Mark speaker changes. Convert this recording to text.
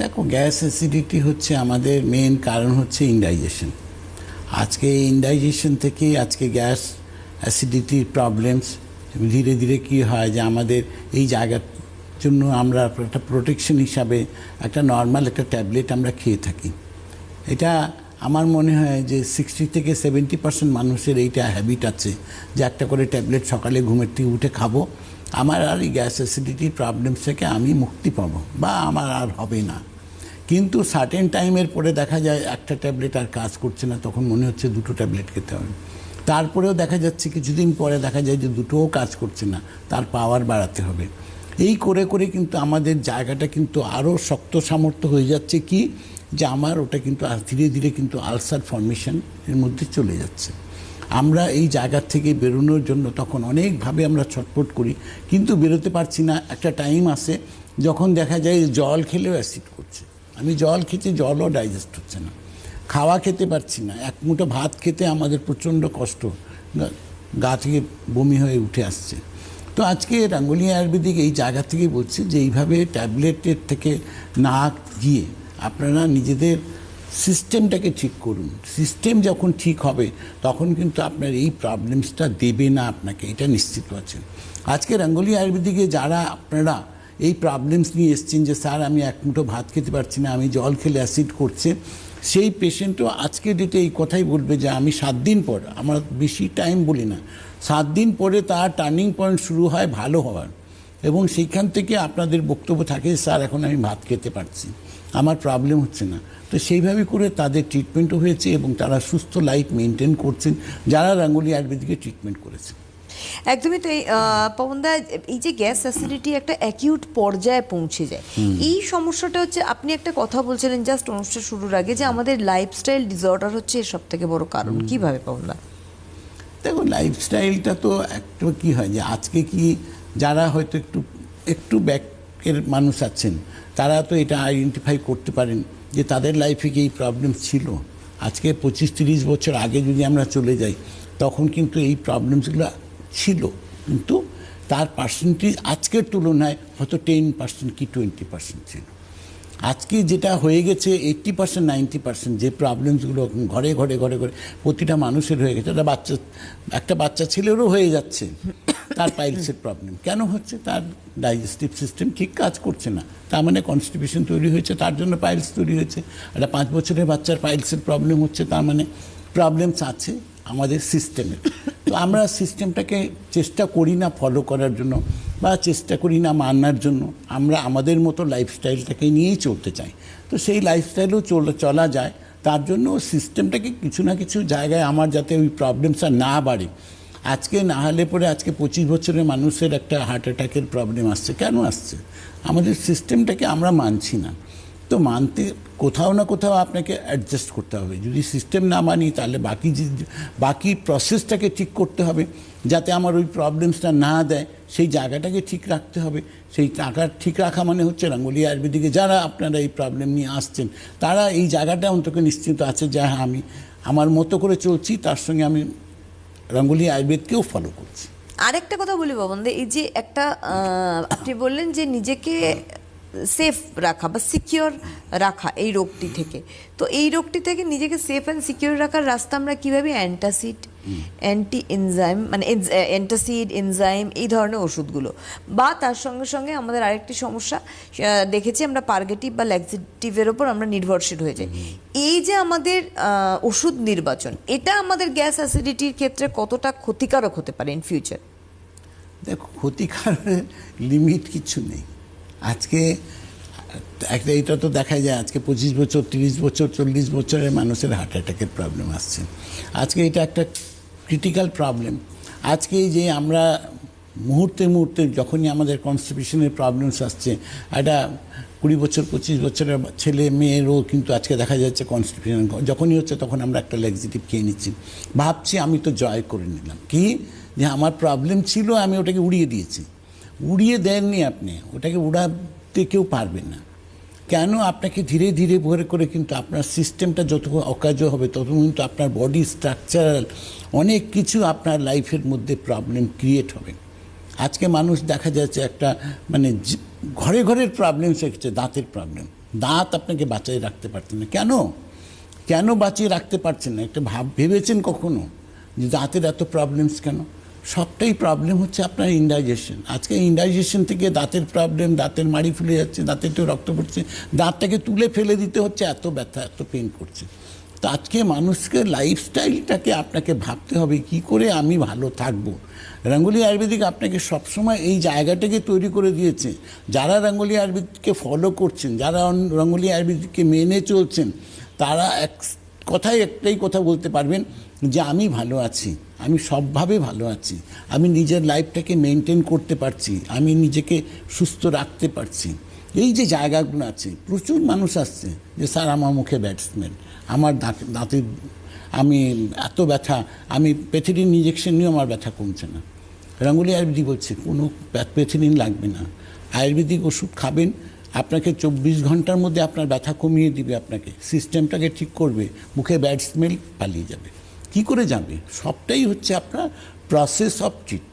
Speaker 1: দেখো, gas acidity হচ্ছে আমাদের মেন কারণ হচ্ছে ইনডাইজেশন আজকে ইনডাইজেশন থেকে আজকে গ্যাস অ্যাসিডিটির প্রবলেমস ধীরে ধীরে কি হয় যে আমাদের এই জায়গার জন্য আমরা একটা প্রোটেকশন হিসাবে, একটা নর্মাল একটা ট্যাবলেট আমরা খেয়ে থাকি। এটা আমার মনে হয় যে সিক্সটি থেকে সেভেন্টি পার্সেন্ট মানুষের এইটা হ্যাবিট আছে যে একটা করে ট্যাবলেট সকালে ঘুমের থেকে উঠে খাব। আমার আর এই গ্যাস অ্যাসিডিটির প্রবলেমস থেকে আমি মুক্তি পাবো, বা আমার আর হবে না। কিন্তু সার্টেন টাইমের পরে দেখা যায় একটা ট্যাবলেট আর কাজ করছে না, তখন মনে হচ্ছে দুটো ট্যাবলেট খেতে হবে। তারপরেও দেখা যাচ্ছে কিছুদিন পরে দেখা যায় যে দুটোও কাজ করছে না, তার পাওয়ার বাড়াতে হবে। এই করে করে কিন্তু আমাদের জায়গাটা কিন্তু আরও শক্ত সামর্থ্য হয়ে যাচ্ছে কি? যে আমার ওটা কিন্তু ধীরে ধীরে কিন্তু আলসার ফর্মেশন এর মধ্যে চলে যাচ্ছে। আমরা এই জায়গার থেকে বেরোনোর জন্য তখন অনেকভাবে আমরা ছটফট করি, কিন্তু বেরোতে পারছি না। একটা টাইম আসে, যখন দেখা যায় জল খেলেও অ্যাসিড করছে। আমি জল খেতে, জলও ডাইজেস্ট হচ্ছে না। খাওয়া খেতে পারছি না। এক মুঠো ভাত খেতে আমাদের প্রচণ্ড কষ্ট। গা- থেকে বমি হয়ে উঠে আসছে। তো আজকে রাঙ্গুলি আয়ুর্বেদিক এই জায়গা থেকে বলছে যে, এইভাবে ট্যাবলেটের থেকে না গিয়ে আপনারা নিজেদের সিস্টেমটাকে ঠিক করুন। সিস্টেম যখন ঠিক হবে, তখন কিন্তু আপনার এই প্রবলেমসটা দেবে না আপনাকে। এটা নিশ্চিত আছেন। আজকে রাঙ্গুলি আয়ুর্বেদিকে যারা আপনারা এই প্রবলেমস নিয়ে এসছেন যে, স্যার, আমি এক মুঠো ভাত খেতে পারছি না, আমি জল খেলে অ্যাসিড করছে। সেই পেশেন্টও আজকে ডেটে এই কথাই বলবে যে, আমি সাত দিন পর, আমার বেশি টাইম বলি না, সাত দিন পরে তার টার্নিং পয়েন্ট শুরু হয় ভালো হওয়ার। এবং সেইখান থেকে আপনাদের বক্তব্য থাকে স্যার, এখন আমি ভাত খেতে পারছি, আমার প্রবলেম হচ্ছে না। তো সেইভাবে করে তাদের ট্রিটমেন্টও হয়েছে এবং তারা সুস্থ লাইফ মেনটেন করছেন, যারা রাঙ্গুলি আয়ুর্বেদিকে ট্রিটমেন্ট করেছে
Speaker 2: একদমই তাই পবনদা এই যে গ্যাস অ্যাসিডিটি একটা অ্যাকিউট পর্যায়ে পৌঁছে যায়। এই সমস্যাটা হচ্ছে আপনি একটা কথা বলছিলেন জাস্ট অনুষ্ঠান শুরুর আগে যে আমাদের লাইফস্টাইল ডিসঅর্ডার হচ্ছে এর সব থেকে বড় কারণ। কীভাবে পবনদা
Speaker 1: দেখো লাইফস্টাইলটা তো একটু কি হয় যে আজকে কি যারা হয়তো একটু একটু ব্যাকের মানুষ আছেন তারা তো এটা আইডেন্টিফাই করতে পারেন যে তাদের লাইফে কি এই প্রবলেম ছিল। আজকে পঁচিশ তিরিশ বছর আগে যদি আমরা চলে যাই তখন কিন্তু এই প্রবলেমসগুলো ছিল, কিন্তু তার পার্সেন্টেজ আজকের তুলনায় হয়তো টেন পার্সেন্ট কি টোয়েন্টি পার্সেন্ট ছিল। আজকে যেটা হয়ে গেছে এইট্টি পার্সেন্ট নাইনটি পার্সেন্ট যে প্রবলেমসগুলো ঘরে ঘরে ঘরে ঘরে প্রতিটা মানুষের হয়ে গেছে, একটা বাচ্চা একটা বাচ্চা ছেলেরও হয়ে যাচ্ছে, তার পাইলসের প্রবলেম কেন হচ্ছে? তার ডাইজেস্টিভ সিস্টেম ঠিক কাজ করছে না। তার মানে কনস্টিপেশন তৈরি হয়েছে, তার জন্য পাইলস তৈরি হয়েছে। একটা পাঁচ বছরের বাচ্চার পাইলসের প্রবলেম হচ্ছে, তার মানে প্রবলেমস আছে। আমাদের সিস্টেমে তো আমরা সিস্টেমটাকে চেষ্টা করি না ফলো করার জন্য বা চেষ্টা করি না মানার জন্য। আমরা আমাদের মতো লাইফস্টাইলটাকে নিয়েই চলতে চাই। তো সেই লাইফস্টাইলেও চলে, চলা যায়। তার জন্য সিস্টেমটাকে কিছু না কিছু জায়গায় আমার যাতে ওই প্রবলেমসটা না বাড়ে। আজকে না হলে পরে আজকে পঁচিশ বছরের মানুষের একটা হার্ট অ্যাটাকের প্রবলেম আসছে। কেন আসছে? আমাদের সিস্টেমটাকে আমরা মানছি না। তো মানতে কোথাও না কোথাও আপনাকে অ্যাডজাস্ট করতে হবে। যদি সিস্টেম না মানি, তাহলে বাকি বাকি প্রসেসটাকে ঠিক করতে হবে, যাতে আমার ওই প্রবলেমসটা না দেয়, সেই জায়গাটাকে ঠিক রাখতে হবে। সেই টাকা ঠিক রাখা মানে হচ্ছে রাঙ্গুলি আয়ুর্বেদিকে যারা আপনারা এই প্রবলেম নিয়ে আসছেন, তারা এই জায়গাটা অন্তত নিশ্চিত আছে যা হ্যাঁ আমি আমার মতো করে চলছি, তার সঙ্গে আমি রাঙ্গুলি আয়ুর্বেদকেও ফলো করছি।
Speaker 2: আরেকটা কথা বলি পবনদা এই যে একটা আপনি বললেন যে নিজেকে সেফ রাখা বা সিকিওর রাখা এই রোগটি থেকে। তো এই রোগটি থেকে নিজেকে সেফ অ্যান্ড সিকিওর রাখার রাস্তা আমরা কীভাবে অ্যান্টাসিড অ্যান্টি এনজাইম মানে অ্যান্টাসিড এনজাইম এই ধরনের ওষুধগুলো বা তার সঙ্গে সঙ্গে আমাদের আরেকটি সমস্যা দেখেছি আমরা পার্গেটিভ বা ল্যাক্সিটিভের ওপর আমরা নির্ভরশীল হয়ে যাই। এই যে আমাদের ওষুধ নির্বাচন এটা আমাদের গ্যাস অ্যাসিডিটির ক্ষেত্রে কতটা ক্ষতিকারক হতে পারে ইন ফিউচার
Speaker 1: দেখো ক্ষতিকার লিমিট কিছু নেই। আজকে, একটা এটা তো দেখা যায়, আজকে পঁচিশ বছর, তিরিশ বছর, চল্লিশ বছরের মানুষের হার্ট অ্যাটাকের প্রবলেম আসছে। আজকে এটা একটা ক্রিটিক্যাল প্রবলেম আজকে যে আমরা মুহূর্তে মুহূর্তে যখনই আমাদের কনস্টিপেশনের প্রবলেমস আসছে, একটা কুড়ি বছর, পঁচিশ বছরের ছেলে, মেয়েরও কিন্তু আজকে দেখা যাচ্ছে কনস্টিপেশন যখনই হচ্ছে তখন আমরা একটা লেগজিটিভ খেয়ে নিচ্ছি। ভাবছি আমি তো জয় করে নিলাম। কি? যে আমার প্রবলেম ছিল, আমি ওটাকে উড়িয়ে দিয়েছি। উড়িয়ে দেননি আপনি। ওটাকে উড়াতে কেউ পারবেন না। কেন? আপনাকে ধীরে ধীরে ভরে করে কিন্তু আপনার সিস্টেমটা যত অকাজ হবে, তত কিন্তু আপনার বডি স্ট্রাকচারাল অনেক কিছু আপনার লাইফের মধ্যে প্রবলেম ক্রিয়েট হবে। আজকে মানুষ দেখা যাচ্ছে একটা মানে ঘরে ঘরের প্রবলেম শিখছে দাঁতের প্রবলেম দাঁত আপনাকে বাঁচিয়ে রাখতে পারছেন না। কেন? কেন বাঁচিয়ে রাখতে পারছেন না? একটা ভাব ভেবেছেন কখনো? যে দাঁতের এত প্রবলেমস কেন? সবটাই প্রবলেম হচ্ছে আপনার ইন্ডাইজেশন আজকে ইন্ডাইজেশন থেকে দাঁতের প্রবলেম দাঁতের মাড়ি ফুলে যাচ্ছে দাঁতের তো রক্ত পড়ছে দাঁতটাকে তুলে ফেলে দিতে হচ্ছে, এত ব্যথা, এত পেন করছে। তো আজকে মানুষকে লাইফস্টাইলটাকে আপনাকে ভাবতে হবে, কি করে আমি ভালো থাকব? রঙ্গোলি আয়ুর্বেদিক আপনাকে সবসময় এই জায়গাটাকে তৈরি করে দিয়েছে। যারা রঙ্গোলি আয়ুর্বেদিককে ফলো করছেন, যারা রঙ্গোলি আয়ুর্বেদিককে মেনে চলছেন, তারা এক কথাই একটাই কথা বলতে পারবেন যে আমি ভালো আছি, আমি সবভাবে ভালো আছি, আমি নিজের লাইফটাকে মেনটেন করতে পারছি, আমি নিজেকে সুস্থ রাখতে পারছি। এই যে জায়গাগুলো আছে, প্রচুর মানুষ আসছে যে, স্যার, আমার মুখে ব্যাটসম্যান, আমার দাঁত- দাঁতের আমি এত ব্যথা, আমি পেথিডিন ইঞ্জেকশন নিয়েও আমার ব্যথা কমছে না। রঙ্গোলি আয়ুর্বেদিক বলছে, কোনো পেথিডিন লাগবে না। আয়ুর্বেদিক ওষুধ খাবেন আপনাকে চব্বিশ ঘণ্টার মধ্যে আপনার ব্যথা কমিয়ে দিবে আপনাকে। সিস্টেমটাকে ঠিক করবে। মুখে ব্যাড স্মেল পালিয়ে যাবে। কি করে যাবে সবটাই হচ্ছে আপনার প্রসেস অফ ট্রিটমেন্ট